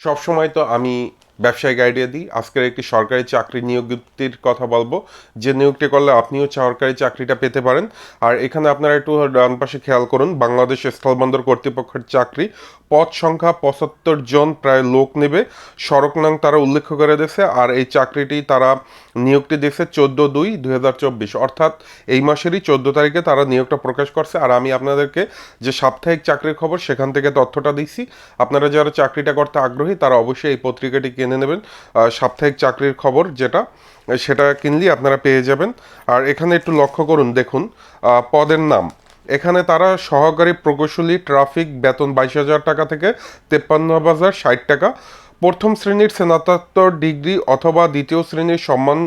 সবসময় তো আমি ব্যবসায়িক আইডিয়া দিই। আজকের একটি সরকারি চাকরি নিয়োগটির কথা বলব। যে নিয়োগটি করলে আপনিও সরকারি চাকরিটা পেতে পারেন। আর এখানে আপনারা একটু ডান পাশে খেয়াল করুন, বাংলাদেশ স্থলবন্দর কর্তৃপক্ষের চাকরি। পদ সংখ্যা পঁচাত্তর জন প্রায় লোক নেবে। সড়ক নাম তারা উল্লেখ করে দিয়েছে। আর এই চাকরিটি তারা নিয়োগটি দিয়েছে চোদ্দ দুই দুই হাজার চব্বিশ। অর্থাৎ এই মাসেরই চোদ্দ তারিখে তারা নিয়োগটা প্রকাশ করছে। আর আমি আপনাদেরকে যে সাপ্তাহিক চাকরির খবর, সেখান থেকে তথ্যটা দিচ্ছি আপনারা যারা চাকরিটা করতে আগ্রহী, তারা অবশ্যই এই পত্রিকাটি কিনে নেবেন। সাপ্তাহিক চাকরির খবর যেটা, সেটা কিনলেই আপনারা পেয়ে যাবেন। আর এখানে একটু লক্ষ্য করুন, দেখুন পদের নাম। এখানে তারা সহকারী প্রকৌশলী, ট্রাফিক, বেতন বাইশ হাজার টাকা থেকে তেপ্পান্ন হাজার ষাট টাকা, প্রথম শ্রেণির স্নাতকোত্তর ডিগ্রি অথবা দ্বিতীয় শ্রেণির সম্মান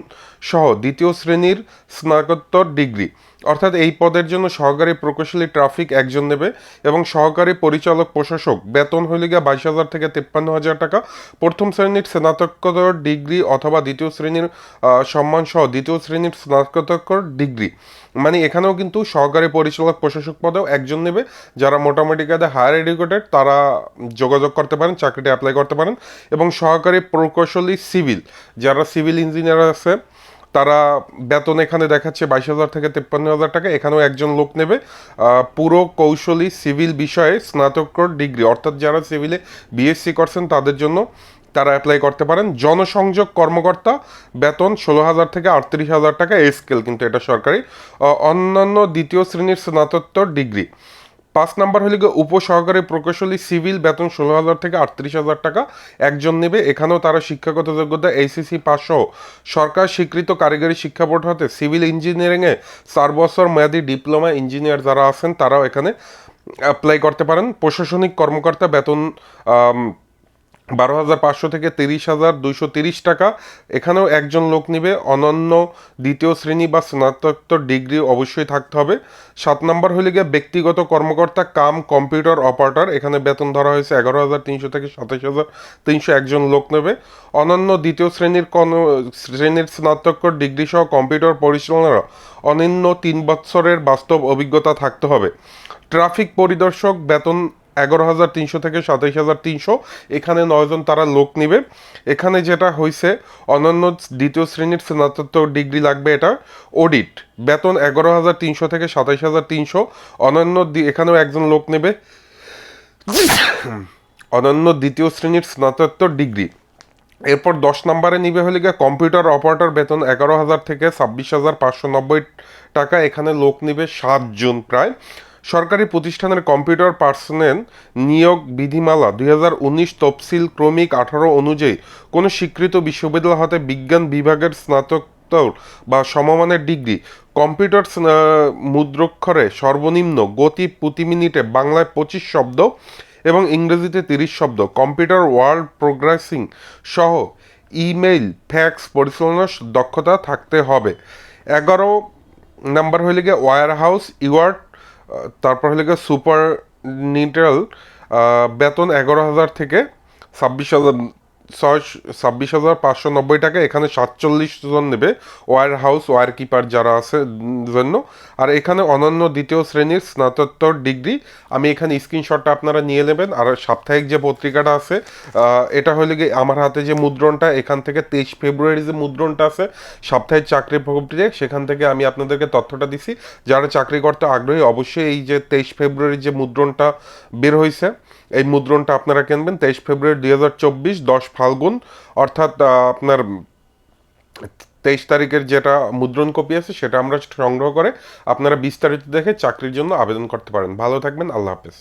সহ দ্বিতীয় শ্রেণির স্নাতকোত্তর ডিগ্রি। অর্থাৎ এই পদের জন্য সহকারী প্রকৌশলী ট্রাফিক একজন নেবে এবং সহকারী পরিচালক প্রশাসক। বেতন হইলে গিয়ে বাইশ হাজার থেকে তেপ্পান্ন হাজার টাকা। প্রথম শ্রেণির স্নাতকোত্তর ডিগ্রি অথবা দ্বিতীয় শ্রেণির সম্মান সহ দ্বিতীয় শ্রেণির স্নাতকোত্তর ডিগ্রি। মানে এখানেও কিন্তু সহকারী পরিচালক প্রশাসক পদেও একজন নেবে। যারা মোটামুটি কাজে হায়ার এডুকেটেড তারা যোগাযোগ করতে পারেন, চাকরিটা অ্যাপ্লাই করতে পারেন। এবং সহকারী প্রকৌশলী সিভিল যারা সিভিল ইঞ্জিনিয়ার আছে তারা বেতন এখানে দেখাচ্ছে বাইশ হাজার থেকে তেপ্পান্ন হাজার টাকা, এখানেও একজন লোক নেবে। পুরো কৌশলী সিভিল বিষয়ে স্নাতকোত্তর ডিগ্রি, অর্থাৎ যারা সিভিলে বিএসসি করছেন তাদের জন্য তারা অ্যাপ্লাই করতে পারেন। জনসংযোগ কর্মকর্তা, বেতন ষোলো হাজার থেকে আটত্রিশ হাজার টাকা স্কেল কিন্তু এটা সরকারি। অন্যান্য দ্বিতীয় শ্রেণির স্নাতকোত্তর ডিগ্রি। পাঁচ নাম্বার হলে গিয়ে উপসহকারী প্রকৌশলী সিভিল বেতন ষোলো হাজার থেকে আটত্রিশ হাজার টাকা একজন নেবে। এখানেও তারা শিক্ষাগত যোগ্যতা এইসিসি সহ সরকার স্বীকৃত কারিগরি শিক্ষা বোর্ড হতে সিভিল ইঞ্জিনিয়ারিংয়ে চার বছর মেয়াদী ডিপ্লোমা ইঞ্জিনিয়ার যারা আছেন, তারাও এখানে অ্যাপ্লাই করতে পারেন। প্রশাসনিক কর্মকর্তা বেতন বারো হাজার পাঁচশো থেকে তিরিশ হাজার দুইশো তিরিশ টাকা। এখানেও একজন লোক নিবে। অনন্য দ্বিতীয় শ্রেণি বা স্নাতকোত্তর ডিগ্রি অবশ্যই থাকতে হবে। সাত নম্বর হলে গিয়ে ব্যক্তিগত কর্মকর্তা, কাম, কম্পিউটার, অপারেটর, এখানে বেতন ধরা হয়েছে এগারো হাজার তিনশো থেকে সাতাশ হাজার তিনশো একজন লোক নেবে। অনন্য দ্বিতীয় শ্রেণির কোন শ্রেণির স্নাতকোত্তর ডিগ্রি সহ কম্পিউটার পরিচালনারা অনন্য তিন বৎসরের বাস্তব অভিজ্ঞতা থাকতে হবে। ট্রাফিক পরিদর্শক, বেতন এগারো হাজার তিনশো থেকে সাতাইশ হাজার তিনশো। এখানে নয়জন তারা লোক নিবে। এখানে যেটা হয়েছে অন্যান্য দ্বিতীয় শ্রেণির স্নাতকোত্তর ডিগ্রি লাগবে এটা। অডিট, বেতন এগারো হাজার তিনশো থেকে সাতাইশ হাজার তিনশো। অনন্য এখানেও একজন লোক নেবে। অনন্য দ্বিতীয় শ্রেণির স্নাতকোত্তর ডিগ্রি। এরপর দশ নম্বরে নিবে হলে গিয়ে কম্পিউটার অপারেটর বেতন এগারো হাজার থেকে ছাব্বিশ হাজার পাঁচশো নব্বই টাকা। এখানে লোক নিবে সাতজন প্রায়। সরকারি প্রতিষ্ঠানের কম্পিউটার পার্সোনেল নিয়োগ বিধিমালা দুই হাজার উনিশ তফসিল ক্রমিক আঠারো অনুযায়ী কোনো স্বীকৃত বিশ্ববিদ্যালয় হতে বিজ্ঞান বিভাগের স্নাতকোত্তর বা সমমানের ডিগ্রি, কম্পিউটার মুদ্রাক্ষরে সর্বনিম্ন গতি প্রতি মিনিটে বাংলায় পঁচিশ শব্দ এবং ইংরেজিতে তিরিশ শব্দ, কম্পিউটার ওয়ার্ড প্রোগ্রেসিং সহ ইমেইল, ফ্যাক্স পরিচালনার দক্ষতা থাকতে হবে। এগারো নাম্বার হলে গিয়ে ওয়ার হাউস ইওয়ার্ড তারপর হলে গিয়ে সুপার নিটাল বেতন এগারো হাজার থেকে ছাব্বিশ হাজার ছয় ছাব্বিশ হাজার পাঁচশো নব্বই টাকা, এখানে সাতচল্লিশ জন নেবে, ওয়ার হাউস, ওয়ার কিপার যারা আছে জন্য। আর এখানে অনন্য দ্বিতীয় শ্রেণির স্নাতকোত্তর ডিগ্রি, আমি এখানে স্ক্রিনশটটা আপনারা নিয়ে নেবেন। আর সাপ্তাহিক যে পত্রিকাটা আছে এটা হলে গিয়ে আমার হাতে যে মুদ্রণটা, এখান থেকে তেইশ ফেব্রুয়ারি যে মুদ্রণটা আছে, সাপ্তাহিক চাকরি প্রকল্পটিতে সেখান থেকে আমি আপনাদেরকে তথ্যটা দিছি। যারা চাকরি করতে আগ্রহী, অবশ্যই এই যে তেইশ ফেব্রুয়ারির যে মুদ্রণটা বের হয়েছে এই মুদ্রণটা আপনারা কিনবেন তেইশ ফেব্রুয়ারি দুই হাজার চব্বিশ, দশ ফাল্গুন, অর্থাৎ আপনার তেইশ তারিখের যেটা মুদ্রণ কপি আছে সেটা আমরা সংগ্রহ করে আপনারা বিস্তারিত দেখে চাকরির জন্য আবেদন করতে পারেন। ভালো থাকবেন, আল্লাহ হাফেজ।